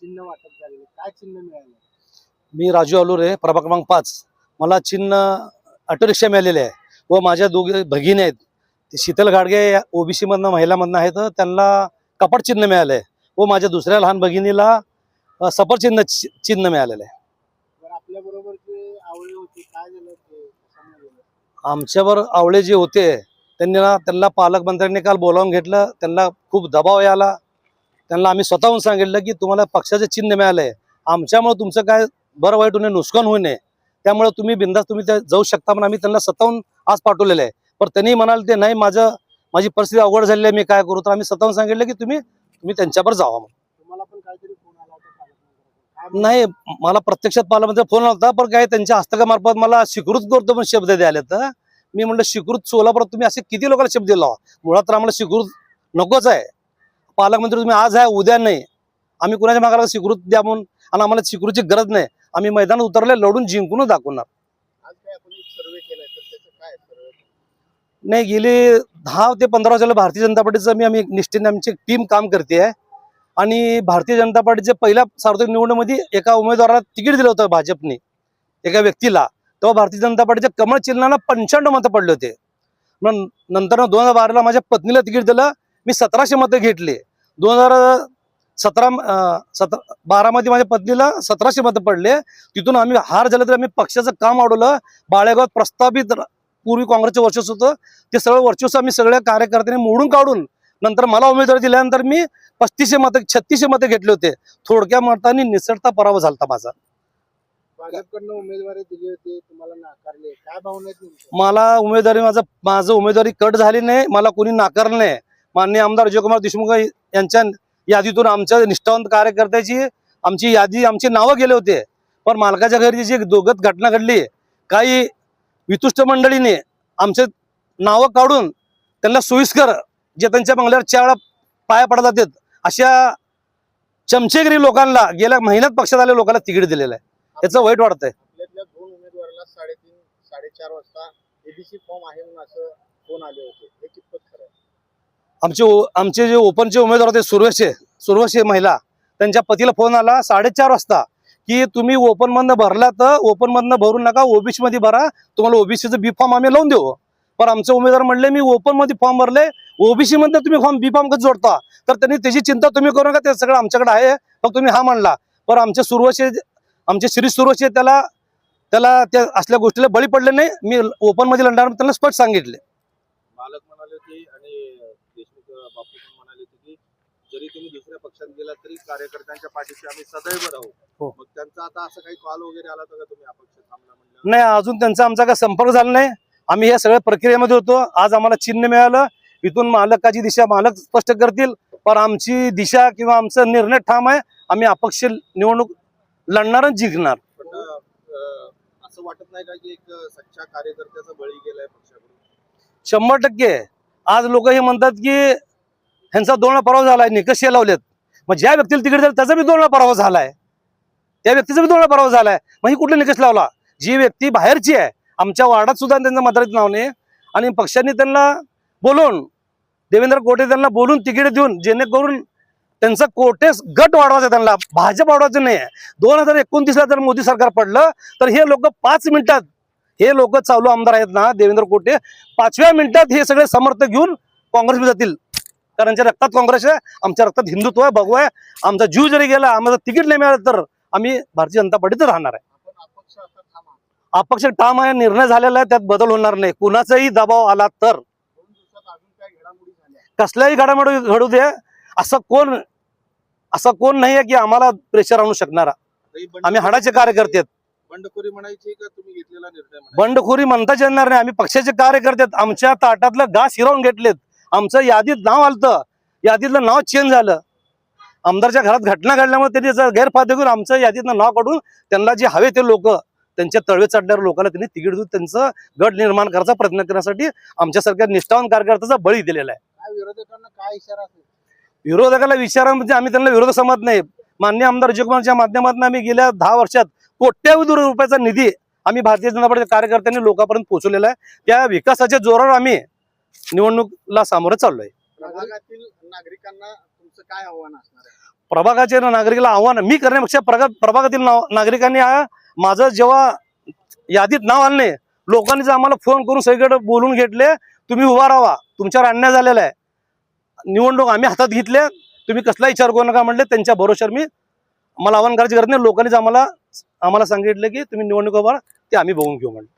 चिन्ह वाटप झालेलं काय चिन्ह मिळालं? मी राजू अलोरे प्रभाग क्रमांक पाच. मला चिन्ह ऑटो रिक्षा मिळालेले आहे व माझ्या दोघे भगिनी आहेत. ते शीतल गाडगे ओबीसी मधनं महिलामधनं आहेत. त्यांना कपाट चिन्ह मिळालं आहे व माझ्या दुसऱ्या लहान भगिनीला सफरचिन्ह चिन्ह मिळालेलं आहे. जे आवळे होते काय झालं? आमच्यावर आवळे जे होते त्यांना त्यांना पालकमंत्र्यांनी काल बोलावून घेतलं. त्यांना खूप दबाव याला त्यांना आम्ही स्वतःहून सांगितलं की तुम्हाला पक्षाचं चिन्ह मिळालं. आहे आमच्यामुळे तुमचं काय बरं वाईट होणे नुकसान होऊ नये. त्यामुळे तुम्ही बिंदास तुम्ही त्या जाऊ शकता पण आम्ही त्यांना स्वतःहून आज पाठवलेलं आहे. पण त्यांनी म्हणाल ते नाही माझं माझी परिस्थिती अवघड झालेली आहे मी काय करू? तर आम्ही स्वतःहून सांगितलं की तुम्ही तुम्ही त्यांच्यावर जावा. काय नाही मला प्रत्यक्षात पालकमंत्री फोन होता पण काय त्यांच्या हस्तकामार्फत मला स्वीकृत करतो पण शब्द द्यायला तर मी म्हणलं स्वीकृत सोलापुरात तुम्ही असे किती लोकांना शब्द दिला? मुळात तर आम्हाला स्वीकृत नकोच आहे. पालकमंत्री तुम्ही आज आहे उद्या नाही. आम्ही कुणाच्या मागाला स्वीकृत द्या म्हणून. आणि आम्हाला स्वीकृतीची गरज नाही. आम्ही मैदानात उतरले लढून जिंकूनच दाखवणार. नाही गेली दहा ते पंधरा वर्षाला भारतीय जनता पार्टीचं मी आम्ही निष्ठेने आमची टीम काम करते आहे आणि भारतीय जनता पार्टीचे पहिल्या सार्वत्रिक निवडणुकीमध्ये एका उमेदवाराला तिकीट दिलं होतं भाजपने एका व्यक्तीला. तेव्हा भारतीय जनता पार्टीच्या कमळ चिन्हाला पंच्याण्णव मतं पडले होते. मग नंतर दोन हजार बाराला माझ्या पत्नीला तिकीट दिलं मी सतराशे मतं घेतली. दोन हजार सतरा सतरा बारामध्ये माझ्या पत्नीला सतराशे मतं पडले. तिथून आम्ही हार झालं तरी आम्ही पक्षाचं काम अडवलं बाळेगावात प्रस्तावित पूर्वी काँग्रेसचं वर्चस्व होतं. ते सगळं वर्चस्व आम्ही सगळ्या कार्यकर्त्यांनी मोडून काढून नंतर मला उमेदवारी दिल्यानंतर मी पस्तीसशे मतं छत्तीसशे मतं घेतले होते. थोडक्या मतांनी निसटता पराभव झालता माझा. भाजपकडनं उमेदवारी दिली होती तुम्हाला नाकारले. काय भावना आहेत तुमच्या? मला उमेदवारी माझं माझं उमेदवारी कट झाली नाही. मला कोणी नाकारलं नाही. माननीय आमदार अजयकुमार देशमुख यांच्या यादीतून आमच्या निष्ठावंत कार्यकर्त्याची आमची यादी आमची नावं गेले होते. पण मालकाच्या घरी जी दोघत घटना घडली काही वितुष्ट मंडळीने आमचे नावं काढून त्यांना सोयीस्कर जे त्यांच्या बंगल्यावर चार वेळा पाया पडत जातात अशा चमचेगिरी लोकांना गेल्या महिन्यात पक्षात आलेल्या लोकांना तिकीट दिलेलं आहे. याचं वाईट वाटतंय. दोन उमेदवाराला साडेतीन साडेचार वाजता एबीसी फॉर्म आहे म्हणून असं फोन आले होते. हे कितपत खरं आमचे आमचे जे ओपनचे उमेदवार होते सुरवेशे सुरवेशे महिला त्यांच्या पतीला फोन आला साडेचार वाजता की तुम्ही ओपन मधनं भरला तर ओपन मधनं भरू नका ओबीसी मध्ये भरा तुम्हाला ओबीसीचं बी फॉर्म आम्ही लावून देऊ. पण आमचे उमेदवार म्हणले मी ओपनमध्ये फॉर्म भरले ओबीसी मध्ये तुम्ही फॉर्म बी फॉर्म कसं जोडता? तर त्यांनी त्याची चिंता तुम्ही करू नका ते सगळं आमच्याकडे आहे मग तुम्ही हा म्हणला. पण आमचे सुरवशे आमचे श्री सुरवशे त्याला त्याला त्या असल्या गोष्टीला बळी पडले नाही. मी ओपनमध्ये लढणार त्यांना स्पष्ट सांगितले. मालक म्हणाले की आणि बापू पण म्हणाले होते की जरी तुम्ही दुसऱ्या पक्षात गेलात तरी कार्यकर्त्यांच्या पाठीशी आम्ही सदैव राहू. हो. मग त्यांचा आता असं काही कॉल वगैरे आला होता का तुम्ही अपक्ष थांबला म्हणलं नाही अजून त्यांचा आमचा काय संपर्क झाला नाही. आम्ही या सगळ्या प्रक्रियेमध्ये होतो. आज आम्हाला चिन्ह मिळालं. इथून मालकाची दिशा मालक स्पष्ट करतील. पण आमची दिशा किंवा आमचा निर्णय ठाम आहे. आम्ही अपक्ष निवडणूक लढणारच जिंकणार. पण अं, असं वाटत नाही का की एक सच्चा कार्यकर्त्याचा बळी गेलाय पक्षाकडून? शंभर टक्के. आज लोक हे म्हणतात की ह्यांचा दोन वेळा पराभव झालाय निकष हे लावलेत. मग ज्या व्यक्तीला तिकीट दिलं त्याचा बी दोन वेळा पराभव झालाय. त्या व्यक्तीचा बी दोन वेळा पराभव झालाय. मग ही कुठला निकष लावला? जी व्यक्ती बाहेरची आहे आमच्या वार्डात सुद्धा त्यांचं मतदारित नाव नाही. आणि पक्षांनी त्यांना बोलवून देवेंद्र कोटे त्यांना बोलून तिकीट देऊन जेणेकरून त्यांचा कोटेस गट वाढवायचा त्यांना. भाजप वाढवायचं नाही दोन हजार एकोणतीसला जर मोदी सरकार पडलं तर हे लोक पाच मिनिटात हे लोक चालू आमदार आहेत ना देवेंद्र कोटे पाचव्या मिनिटात हे सगळे समर्थक घेऊन काँग्रेसमध्ये जातील. कारण यांच्या रक्तात काँग्रेस आहे आमच्या रक्तात हिंदुत्व आहे भगवा आहे. आमचा जीव जरी गेला आम्हाला तिकीट नाही मिळालं तर आम्ही भारतीय जनता पार्टीत राहणार आहे. अपक्ष ठाम आहे निर्णय झालेला आहे त्यात बदल होणार नाही. कुणाचाही दबाव आला तर. कसल्याही घडामोडी घडू दे असं कोण असं कोण नाही आहे की आम्हाला प्रेशर आणू शकणारा. आम्ही हाडाचे कार्यकर्ते आहेत. बंडखोरी म्हणायची का तुम्ही घेतलेला निर्णय म्हणायचा? बंडखोरी म्हणताच येणार नाही. आम्ही पक्षाचे कार्यकर्ते आमच्या ताटातलं घास हिरावून घेतलेत. आमचं यादीत नाव आलतं. यादीतलं नाव चेंज झालं. आमदारच्या घरात घटना घडल्यामुळे त्यांनी त्याचा गैरफायदा घेऊन आमचं यादीतलं नाव काढून त्यांना जे हवे ते लोक त्यांच्या तळवे चढणाऱ्या लोकांना त्यांनी तिकीट देऊन त्यांचं गट निर्माण करायचा प्रयत्न करण्यासाठी आमच्यासारख्या निष्ठावान कार्यकर्त्याचा बळी दिलेला आहे. काय विरोधकांना काय इशारा असेल? विरोधकाला विचारा म्हणजे आम्ही त्यांना विरोध समजत नाही. मान्य आमदार अजयकुमारच्या माध्यमातून आम्ही गेल्या दहा वर्षात कोट्यावधी रुपयाचा निधी आम्ही भारतीय जनता पार्टीच्या कार्यकर्त्यांनी लोकांपर्यंत पोहोचवलेला आहे. त्या विकासाच्या जोरावर आम्ही निवडणूकला सामोरं चाललोय. प्रभागातील नागरिकांना तुमचं काय आव्हान असणार आहे? प्रभागाच्या नागरिकाला आव्हान मी करण्यापेक्षा प्रगा प्रभागातील नागरिकांनी माझं जेव्हा यादीत नाव आणले लोकांनी जर आम्हाला फोन करून सगळीकडे बोलून घेतले तुम्ही उभा राहा तुमच्यावर अन्याय झालेला आहे. निवडणूक आम्ही हातात घेतल्या तुम्ही कसला विचार करू नका म्हणले त्यांच्या भरोश्यावर मी मला आव्हान करायची गरज नाही. लोकांनीच आम्हाला आम्हाला सांगितलं की तुम्ही निवडणूक उभा ते आम्ही बघून घेऊ म्हणलं.